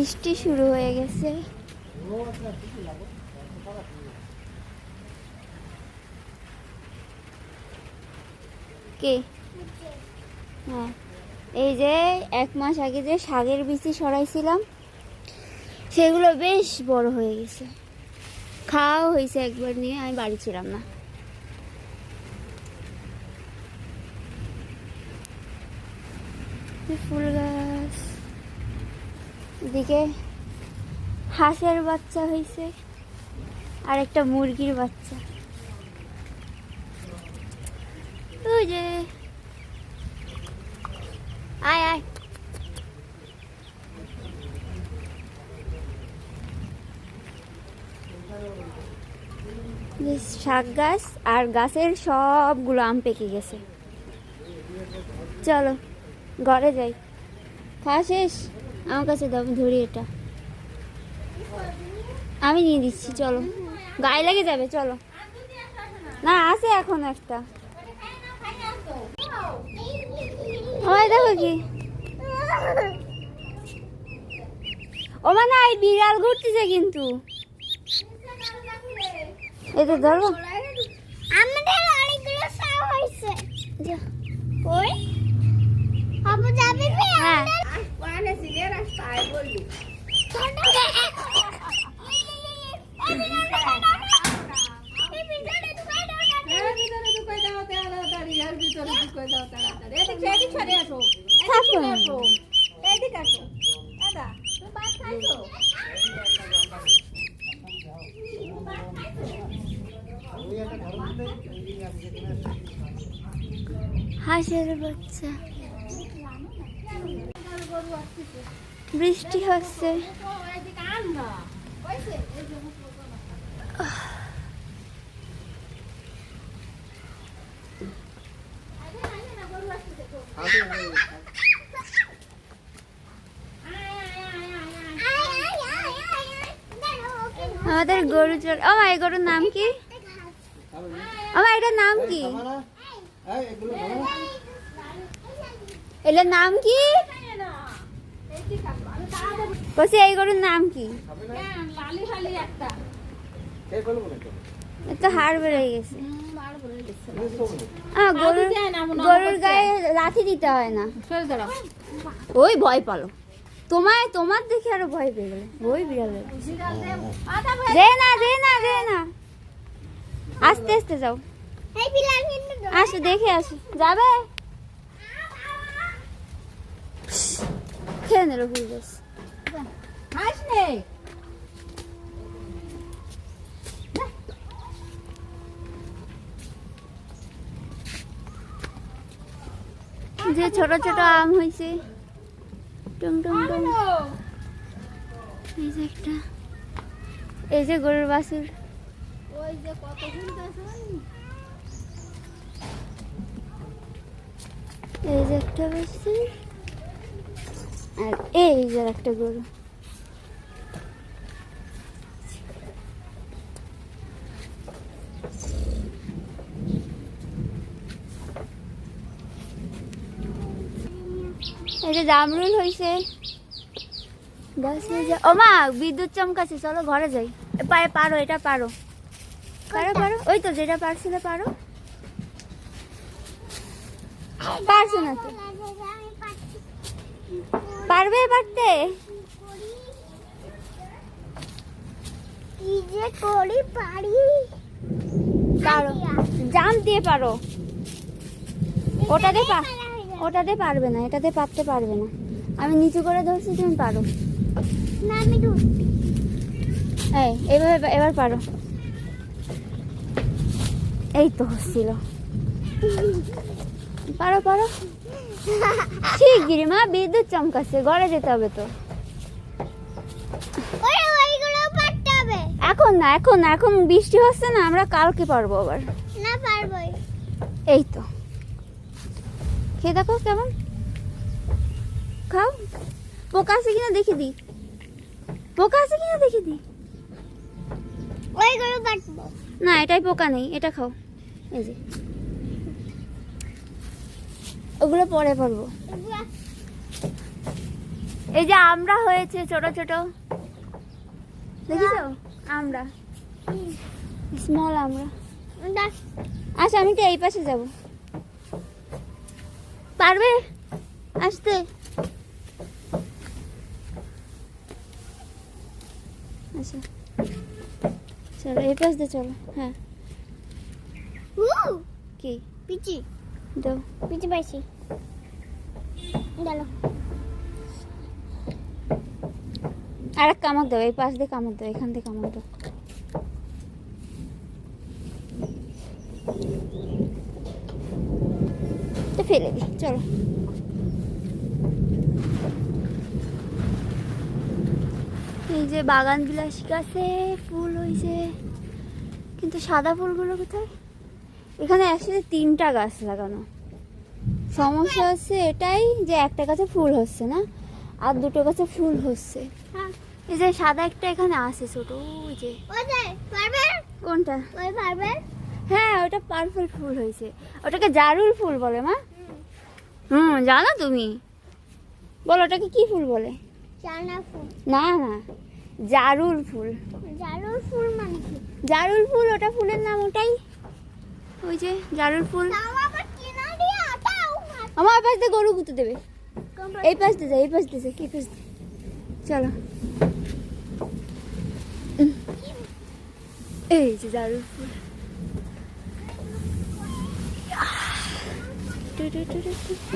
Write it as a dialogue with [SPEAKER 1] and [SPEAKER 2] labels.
[SPEAKER 1] বৃষ্টি শুরু হয়ে গেছে। কে? হ্যাঁ। এই যে এক মাস আগে যে শাকের বিচি সরাইছিলাম সেগুলো বেশ বড় হয়ে গেছে। খাওয়াও হয়েছে একবার নিয়ে, আমি বাড়ি ছিলাম না। ফুল গাছ। এদিকে হাঁসের বাচ্চা হয়েছে আর একটা মুরগির বাচ্চা। যে। আয় আয়। শাক গাছ আর গাছের সবগুলো আম পেকে গেছে। চলো, ঘরে যাই। খাওয়া শেষ? আমার কাছে দাও আমি ধরি এটা। আমি নিয়ে দিচ্ছি চলো। গায়ে লেগে যাবে চলো। না আছে এখন একটা। ওই দেখো কি। ও মানে এই বিড়াল ঘুরতেছে কিন্তু।
[SPEAKER 2] আমাদের অনেকগুলো সাপ হয়েছে। কই আপু যাবি
[SPEAKER 3] এদিক এদিক আসো এদিক আসো এদিক আসো। দাদা তুমি ভাত খাইছো?
[SPEAKER 1] হাঁসের বাচ্চা। বৃষ্টি হচ্ছে
[SPEAKER 3] এদিকে আন না কইছে এই যে
[SPEAKER 1] আমাদের গরু চল ও এই গরুর নাম কি? আমার এটার নাম কি? এটার নাম কি? বলছি এই গরুর নাম কি? তো হাড় বেড়ে গেছে। গরুর গরুর গায়ে লাঠি দিতে হয় না। ওই ভয় পালো। তোমায় তোমার দেখে আরও ভয় পেয়ে গেলে ওই বিড়ালের দে না দে না দে না আস্তে আস্তে যাও।
[SPEAKER 2] এই বিলাস কিন্তু
[SPEAKER 1] আসো দেখে আসো। যাবে? খেয়ে নিল
[SPEAKER 3] হাস নেই
[SPEAKER 1] যে ছোট ছোট আম হয়েছে টং এই যে একটা এই যে গরুর বাছুর।
[SPEAKER 3] ওই যে কত
[SPEAKER 1] এই যে একটা বাছুর আর এই যে একটা গরু। যে জামরুল হয়েছে গাছে ও মা বিদ্যুৎ চমকাছে চলো ঘরে যাই। পায়ে পারো এটা পারো। পারো পারো। ওই তো যেটা পারছিলে পারো। পারছ না তো। পারবে পারতে?
[SPEAKER 2] করি পারি?
[SPEAKER 1] পারো। জাম দিয়ে পারো। ওটাতে পা ওটাতে পারবে না এটাতে পারতে পারবে না। আমি নিচু করে ধরছি তুমি পারো।
[SPEAKER 2] না আমি
[SPEAKER 1] এই এভাবে এবার পারো। এই তো হচ্ছিল। পারো পারো। শিগগিরি মা বিদ্যুৎ চমকাচ্ছে ঘরে যেতে হবে তো। এখন না এখন না এখন বৃষ্টি হচ্ছে না আমরা কালকে পারব আবার।
[SPEAKER 2] না পারবোই।
[SPEAKER 1] এই তো। খেয়ে দেখো কেমন। খাও। পোকা আছে কিনা দেখে দি। পোকা আছে কিনা দেখে দি।
[SPEAKER 2] ওইগুলো পারব
[SPEAKER 1] না এটাই পোকা নেই এটা খাও। এই যে। ওগুলো পরে পারব এই যে আমরা হয়েছে ছোট ছোট। দেখিছো? আমরা। স্মল আমরা। আচ্ছা আমি তো এই পাশে যাব। পারবে? আসতে। আচ্ছা। চলো এই পাশ দিয়ে চলো। হ্যাঁ। কি?
[SPEAKER 2] পিচি।
[SPEAKER 1] দাও।
[SPEAKER 2] পিচি পাইছি। গেল।
[SPEAKER 1] আর এক কামড় দাও এই পাশ দিয়ে কামড় দাও এখান থেকে কামড় দাও। ফেলে দিই চলো। এই যে বাগান বিলাসী গাছে ফুল হয়েছে কিন্তু সাদা ফুলগুলো কোথায়? এখানে একসাথে তিনটা গাছ লাগানো। সমস্যা হচ্ছে এটাই যে একটা গাছে ফুল হচ্ছে না আর দুটো গাছে ফুল হচ্ছে।
[SPEAKER 2] হ্যাঁ।
[SPEAKER 1] এই যে সাদা একটা এখানে আছে ছোট ওই যে। কোনটা? হ্যাঁ ওটা পার্পল ফুল হয়েছে ওটাকে জারুল ফুল বলে মা। হুম জানো তুমি? বলো ওটাকে কি ফুল বলে?
[SPEAKER 2] ফুল।
[SPEAKER 1] না না জারুল ফুল।
[SPEAKER 2] জারুল ফুল মানে কি?
[SPEAKER 1] জারুল ফুল ওটা ফুলের নাম ওটাই। ওই যে জারুল ফুল। আমার পাশ দিয়ে গরু গুঁতে দেবে। এই পাশ দিয়ে যা এই পাশ দিয়ে যা কি পাশ দিয়ে। চলো। এই যে জারুল ফুল। টু টু টু টু।